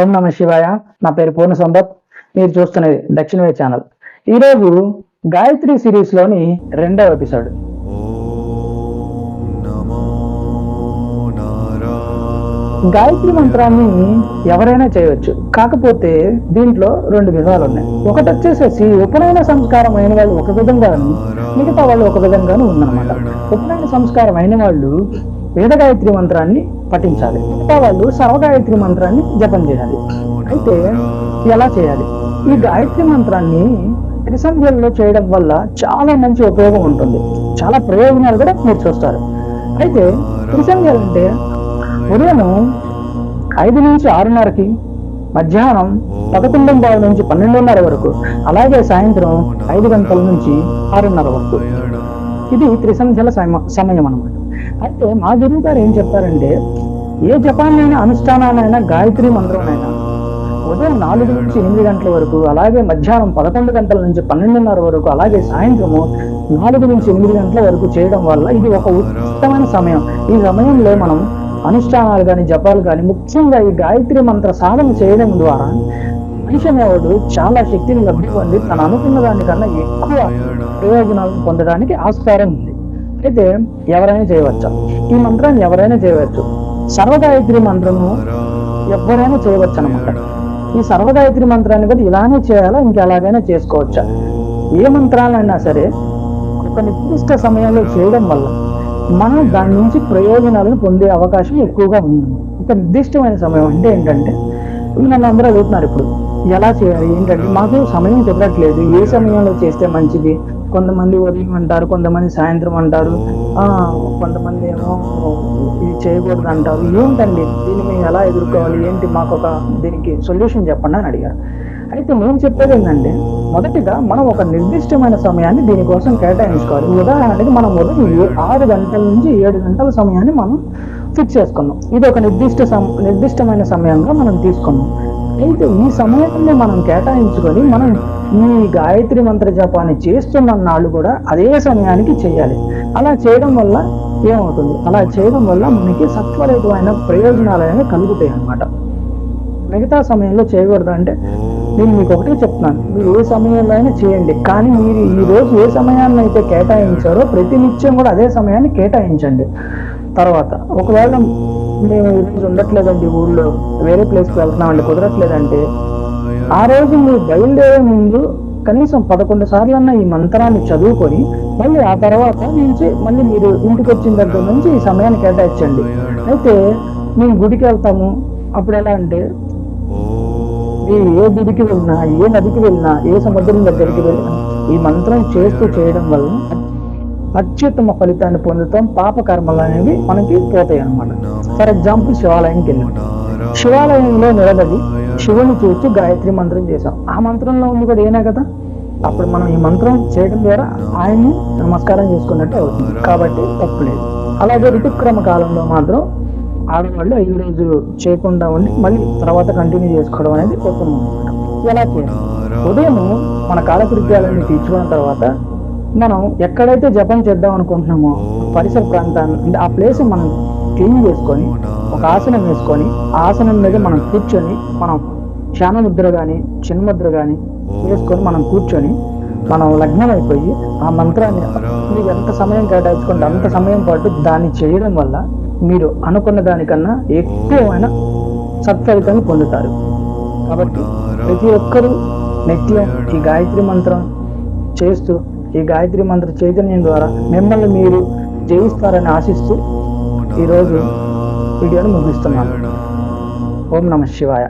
ఓం నమ శివాయ. నా పేరు పూర్ణ సంపత్ మీరు చూస్తున్నది దక్షిణ వే ఛానల్. ఈరోజు గాయత్రి సిరీస్లోని రెండవ ఎపిసోడ్. గాయత్రి మంత్రాన్ని ఎవరైనా చేయవచ్చు. కాకపోతే దీంట్లో రెండు విధాలు ఉన్నాయి ఒకటి వచ్చేసేసి ఉపనయన సంస్కారం అయిన వాళ్ళు ఒక విధంగాను మిగతా వాళ్ళు ఒక విధంగాను ఉందన్నమాట ఉపనయన సంస్కారం అయిన వాళ్ళు వేదగాయత్రి మంత్రాన్ని పఠించాలి. మిగతా వాళ్ళు సర్వగాయత్రి మంత్రాన్ని జపం చేయాలి. అయితే ఎలా చేయాలి? ఈ గాయత్రి మంత్రాన్ని త్రిసంధ్యల్లో చేయడం వల్ల చాలా మంచి ఉపయోగం ఉంటుంది. చాలా ప్రయోజనాలు కూడా మీరు చూస్తారు. అయితే త్రిసంధ్యలు అంటే ఉదయం ఐదు నుంచి ఆరున్నరకి మధ్యాహ్నం పదకొండు నుంచి పన్నెండున్నర వరకు అలాగే సాయంత్రం ఐదు గంటల నుంచి ఆరున్నర వరకు. ఇది త్రిసంధ్యల సమయం అనమాట అయితే మా గురువు గారు ఏం చెప్పారంటే ఏ జపాన్నైనా అనుష్ఠానానైనా గాయత్రి మంత్రంనైనా ఉదయం నాలుగు నుంచి ఎనిమిది గంటల వరకు అలాగే మధ్యాహ్నం పదకొండు గంటల నుంచి పన్నెండున్నర వరకు అలాగే సాయంత్రము నాలుగు నుంచి ఎనిమిది గంటల వరకు చేయడం వల్ల ఇది ఒక ఉత్తమైన సమయం. ఈ సమయంలో మనం అనుష్ఠానాలు కానీ జపాలు కానీ ముఖ్యంగా ఈ గాయత్రి మంత్ర సాధన చేయడం ద్వారా మనిషి అనేవాడు చాలా శక్తిని లబ్ధి పొంది తను అనుకున్న దానికన్నా ఎక్కువ ప్రయోజనాలను పొందడానికి ఆస్కారం ఉంది. అయితే ఎవరైనా చేయవచ్చు? ఈ మంత్రాన్ని ఎవరైనా చేయవచ్చు. సర్వగాయత్రి మంత్రము ఎవరైనా చేయవచ్చు అనమాట ఈ సర్వగాయత్రి మంత్రాన్ని కూడా ఇలానే చేయాలా? ఇంకా ఎలాగైనా చేసుకోవచ్చా? ఏ మంత్రాలైనా సరే ఒక నిర్దిష్ట సమయంలో చేయడం వల్ల మనం దాని నుంచి ప్రయోజనాలను పొందే అవకాశం ఎక్కువగా ఉంది. ఒక నిర్దిష్టమైన సమయం అంటే ఏంటంటే నన్ను అందరూ అడుగుతున్నారు ఇప్పుడు ఎలా చేయాలి? ఏంటంటే మాకు సమయం కుదరట్లేదు. ఏ సమయంలో చేస్తే మంచిది? కొంతమంది ఉదయం అంటారు కొంతమంది సాయంత్రం అంటారు. కొంతమంది ఏమో ఇది చేయకూడదు అంటారు ఏంటండి? దీన్ని మేము ఎలా ఎదుర్కోవాలి? ఏంటి మాకు ఒక దీనికి సొల్యూషన్ చెప్పండి అని అడిగారు. అయితే మేము చెప్పేది ఏంటంటే మొదటిగా మనం ఒక నిర్దిష్టమైన సమయాన్ని దీనికోసం కేటాయించుకోవాలి. ఉదాహరణకి మనం ఉదయం ఆరు గంటల నుంచి ఏడు గంటల సమయాన్ని మనం ఫిక్స్ చేసుకున్నాం. ఇది ఒక నిర్దిష్ట సమ నిర్దిష్టమైన సమయంగా మనం తీసుకున్నాం. అయితే ఈ సమయాన్ని మనం కేటాయించుకొని మనం ఈ గాయత్రి మంత్ర జపాన్ని చేస్తున్న నాళ్ళు కూడా అదే సమయానికి చేయాలి. అలా చేయడం వల్ల ఏమవుతుంది? అలా చేయడం వల్ల మనకి సత్వరహితమైన ప్రయోజనాలు అనేవి కలుగుతాయి అన్నమాట. మిగతా సమయంలో చేయకూడదు అంటే నేను మీకు ఒకటే చెప్తున్నాను. మీరు ఏ సమయంలో అయినా చేయండి. కానీ మీరు ఈ రోజు ఏ సమయాన్ని అయితే కేటాయించారో ప్రతి నిత్యం కూడా అదే సమయాన్ని కేటాయించండి. తర్వాత ఒకవేళ మేము ఈరోజు ఉండట్లేదండి ఊళ్ళో వేరే ప్లేస్కి వెళ్తున్నామండి కుదరట్లేదంటే ఆ రోజు మీరు బయలుదేరే ముందు కనీసం పదకొండు సార్లు అన్న ఈ మంత్రాన్ని చదువుకొని మళ్ళీ ఆ తర్వాత నుంచి మళ్ళీ మీరు ఇంటికి వచ్చిన దగ్గర నుంచి ఈ సమయాన్ని కేటాయించండి. అయితే మేము గుడికి వెళ్తాము. అప్పుడు ఎలా అంటే మీరు ఏ గుడికి వెళ్ళినా ఏ నదికి వెళ్ళినా ఏ సముద్రం దగ్గరికి వెళ్ళినా ఈ మంత్రం చేస్తూ చేయడం వల్ల అత్యుత్తమ ఫలితాన్ని పొందుతాం. పాప కర్మలు అనేవి మనకి పోతాయి అన్నమాట ఫర్ ఎగ్జాంపుల్ శివాలయంకి వెళ్ళాం. శివాలయంలో నిలబడి శివుని చూస్తూ గాయత్రి మంత్రం చేసాం ఆ మంత్రంలో ఉంది కూడా ఏనా కదా? అప్పుడు మనం ఈ మంత్రం చేయడం ద్వారా ఆయన్ని నమస్కారం చేసుకున్నట్టు అవుతుంది. కాబట్టి తప్పు లేదు. అలాగే ఋతుక్రమ కాలంలో మాత్రం ఆడవాళ్ళు ఐదు రోజులు చేయకుండా ఉండి మళ్ళీ తర్వాత కంటిన్యూ చేసుకోవడం అనేది ఉత్తమం ఎలా చేయాలి? ఉదయం మన కాలకృత్యాలన్నీ తీర్చుకున్న తర్వాత మనం ఎక్కడైతే జపం చేద్దాం అనుకుంటున్నామో పరిసర ప్రాంతాన్ని అంటే ఆ ప్లేస్ మనం క్లీన్ చేసుకొని ఒక ఆసనం వేసుకొని ఆసనం మీద మనం కూర్చొని మనం ధ్యాన ముద్ర కానీ చిన్ముద్ర కానీ వేసుకొని మనం కూర్చొని మనం లగ్నం అయిపోయి ఆ మంత్రాన్ని మీరు ఎంత సమయం కేటాయించుకుంటే అంత సమయం పాటు దాన్ని చేయడం వల్ల మీరు అనుకున్న దానికన్నా ఎక్కువమైన సత్ఫలితాన్ని పొందుతారు. కాబట్టి ప్రతి ఒక్కరూ నిత్యం ఈ గాయత్రి మంత్రం చేస్తూ ఈ గాయత్రి మంత్ర చైతన్యం ద్వారా మిమ్మల్ని మీరు జయిస్తారని ఆశిస్తూ ఈరోజు వీడియోను ముగిస్తున్నాను. ఓం నమ శివాయ.